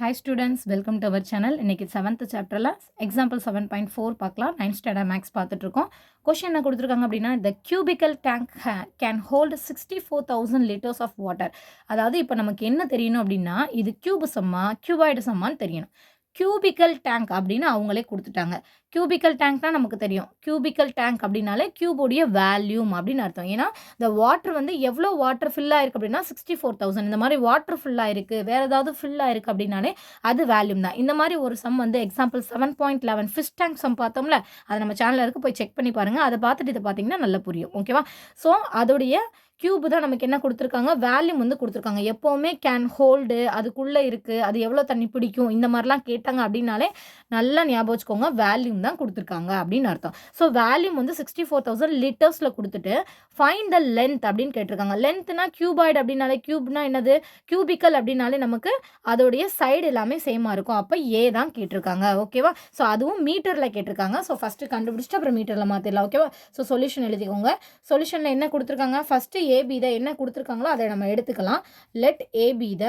Hi students welcome to our channel இன்றைக்கி seventh சாப்டரில் example seven point four பார்க்கலாம். Nine standard maths பார்த்துட்ருக்கோம் question என்ன கொடுத்துருக்காங்க அப்படின்னா இந்த cubical tank can hold sixty four thousand litres of water அதாவது இப்போ நமக்கு என்ன தெரியணும் அப்படின்னா இது க்யூபு சம்மா கியூபாய்டு சம்மான்னு தெரியணும். கியூபிக்கல் டேங்க் அப்படின்னு அவங்களே கொடுத்துட்டாங்க. கியூபிக்கல் டேங்க்னால் நமக்கு தெரியும். கியூபிக்கல் டேங்க் அப்படின்னாலே கியூபோடைய வேல்யூம் அப்படின்னு அர்த்தம். ஏன்னா இந்த வாட்டர் வந்து எவ்வளோ வாட்டர் ஃபில் அப்படின்னா சிக்ஸ்டி ஃபோர் தௌசண்ட் இந்த மாதிரி வாட்டர் ஃபில் இருக்குது வேறு ஏதாவது ஃபில்லாக இருக்குது அப்படின்னாலே அது வேல்யூம் தான். இந்த மாதிரி ஒரு சம் வந்து example seven point eleven fish tank sum பார்த்தோம்ல அது நம்ம சேனலில் இருக்குது போய் செக் பண்ணி பாருங்கள் அதை பார்த்துட்டு இதை பார்த்தீங்கன்னா நல்லா புரியும். ஓகேவா ஸோ அதோடைய கியூப் தான் நமக்கு என்ன கொடுத்துருக்காங்க? வேல்யூம் வந்து கொடுத்துருக்காங்க. எப்போவுமே கேன் ஹோல்டு அதுக்குள்ளே இருக்குது அது எவ்வளோ தண்ணி பிடிக்கும்? இந்த மாதிரிலாம் கேட்டாங்க அப்படின்னாலே நல்லா ஞாபகம் வச்சுக்கோங்க. வேல்யூம் தான் கொடுத்துருக்காங்க அப்படின்னு அர்த்தம். ஸோ வேல்யூம் வந்து சிக்ஸ்டி ஃபோர் தௌசண்ட் லிட்டர்ஸில் கொடுத்துட்டு ஃபைன் த லென்த் அப்படின்னு கேட்டிருக்காங்க. லென்த்னா கியூபாய்டு அப்படின்னாலே கியூப்னா என்னது? கியூபிக்கல் அப்படின்னாலே நமக்கு அதோடைய சைடு எல்லாமே சேமாக இருக்கும். அப்போ ஏ தான் கேட்டிருக்காங்க. ஓகேவா ஸோ அதுவும் மீட்டரில் கேட்டிருக்காங்க. ஸோ ஃபஸ்ட்டு கண்டுபிடிச்சிட்டு அப்புறம் மீட்டரில் மாற்றிடலாம் ஓகேவா ஸோ சொல்யூஷன் எழுதிக்கோங்க. சொல்யூஷனில் என்ன கொடுத்துருக்காங்க? ஃபஸ்ட்டு ஏபி த என்ன கொடுத்துருக்காங்களோ அதை நம்ம எடுத்துக்கலாம். லெட் ஏபி த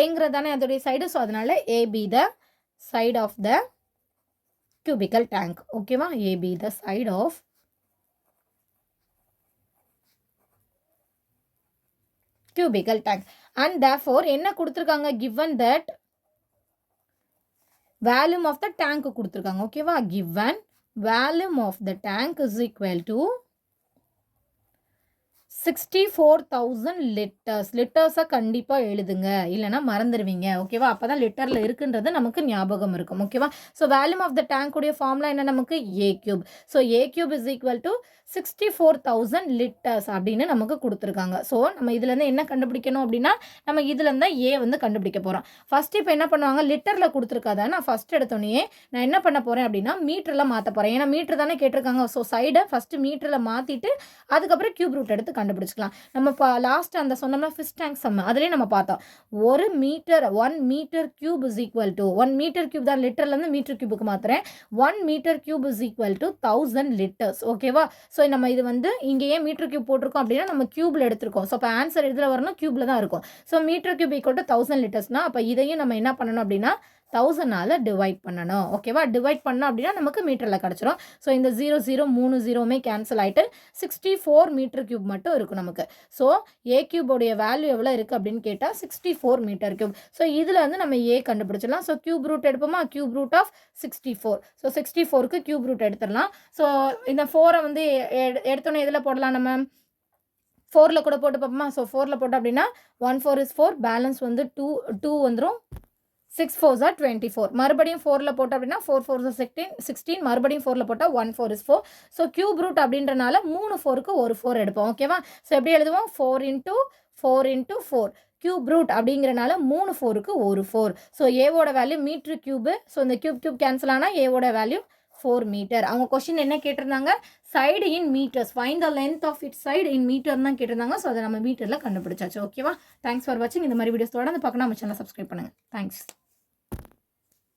ஏங்கிறது தானே அதோடைய சைடு ஸோ அதனால AB the side of the cubical tank. ஓகேவா AB the side of cubical tank. And therefore என்ன கொடுத்துருக்காங்க? Given that volume of the tank கொடுத்துருக்காங்க. ஓகேவா given volume of the tank is equal to sixty four thousand litres லிட்டர்ஸை கண்டிப்பாக எழுதுங்க. இல்லைனா மறந்துடுவீங்க ஓகேவா? அப்போ தான் லிட்டரில் இருக்குன்றது நமக்கு ஞாபகம் இருக்கும். ஓகேவா? ஸோ வேல்யூம் ஆஃப் த டேங்க்குடைய ஃபார்ம்லாம் என்ன நமக்கு? A cube so A cube is equal to sixty four thousand litres அப்படின்னு நமக்கு கொடுத்துருக்காங்க. ஸோ நம்ம இதுலேருந்து என்ன கண்டுபிடிக்கணும் அப்படின்னா நம்ம இதுலேருந்து தான் ஏ வந்து கண்டுபிடிக்க போகிறோம் ஃபஸ்ட்டு இப்போ என்ன பண்ணுவாங்க? லிட்டரில் கொடுத்துருக்காத. நான் ஃபஸ்ட் எடுத்தோடனே நான் என்ன பண்ண போகிறேன் அப்படின்னா மீட்டரில் மாற்ற போகிறேன் ஏன்னா மீட்டர் தானே கேட்டிருக்காங்க. ஸோ சைடை ஃபஸ்ட்டு மீட்டரில் மாற்றிட்டு அதுக்கப்புறம் கியூப் ரூட் எடுத்து கண்டுபிடிச்சிக்கலாம். நம்ம இப்போ லாஸ்ட் அந்த சொன்னோம்னா ஃபிஷ் டேங்க் சம் அதுலேயே நம்ம பார்த்தோம். ஒரு metre one metre cube is equal to one metre cube தான் லிட்டர்லேருந்து மீட்டர் கியூபுக்கு மாத்திரேன் one metre cube is equal to thousand litres ஓகேவா ஸோ நம்ம இது வந்து இங்கே ஏன் மீட்டர் கியூப் போட்டிருக்கோம் அப்படின்னா நம்ம கியூபில் எடுத்திருக்கோம். ஸோ இப்போ ஆன்சர் எதில் வரணும் கியூபில் தான் இருக்கும். So metre cube equal to thousand லிட்டர்ஸ்னால் அப்போ இதையும் நம்ம என்ன பண்ணணும் அப்படின்னா தௌசண்டால் டிவைட் பண்ணணும். ஓகேவா டிவைட் பண்ணோம் அப்படின்னா நமக்கு மீட்டரில் கிடச்சிரும். ஸோ இந்த ஜீரோ ஜீரோ மூணு ஜீரோவுமே கேன்சல் ஆகிட்டு சிக்ஸ்டி ஃபோர் மீட்டர் கியூப் மட்டும் இருக்கும் நமக்கு. ஸோ ஏ கியூபோடைய வேல்யூ எவ்வளோ இருக்குது அப்படின்னு கேட்டால் sixty four metre cube so இதில் வந்து நம்ம ஏ கண்டுபிடிச்சிடலாம். So cube root எடுப்போமா? Cube root of sixty four so sixty ஃபோருக்கு கியூப் ரூட் எடுத்துடலாம். ஸோ இந்த ஃபோரை வந்து எடுத்தோன்னே எதில் போடலாம் நம்ம? ஃபோரில் கூட போட்டு பார்ப்போமா? ஸோ ஃபோரில் போட்டோம் அப்படின்னா one four is four balance வந்து டூ டூ வந்துடும் six four are twenty four மறுபடியும் ஃபோரில் போட்டோம் அப்படின்னா ஃபோர் ஃபோர் சிக்ஸ்டீன் சிக்ஸ்டீன் மறுபடியும் ஃபோரில் போட்டால் one four is four so cube root அப்படின்றனால மூணு ஃபோருக்கு ஒரு ஃபோர் எடுப்போம். ஓகேவா ஸோ எப்படி எழுதுவோம்? Four into four into four cube root அப்படிங்கிறனால மூணு ஃபோருக்கு ஒரு ஃபோர் ஸோ ஏவோட வேல்யூ மீட்ரு கியூபு ஸோ இந்த கியூப் கியூப் கேன்சல் ஆனால் ஏவோட வேல்யூ ஃபோர் மீட்டர் அவங்க கொஷின் என்ன கேட்டிருந்தாங்க? Side in metres find the length of it side in metre தான் கேட்டிருந்தாங்க. ஸோ அதை நம்ம மீட்டரில் கண்டுபிடிச்சாச்சு. ஓகேவா தேங்க்ஸ் ஃபார் வாட்சிங் இந்த மாதிரி வீடியோஸ் தொடர்ந்து பார்க்கணும். நம்ம சேனல் சப்ஸ்கிரைப் பண்ணுங்கள் தேங்க்ஸ்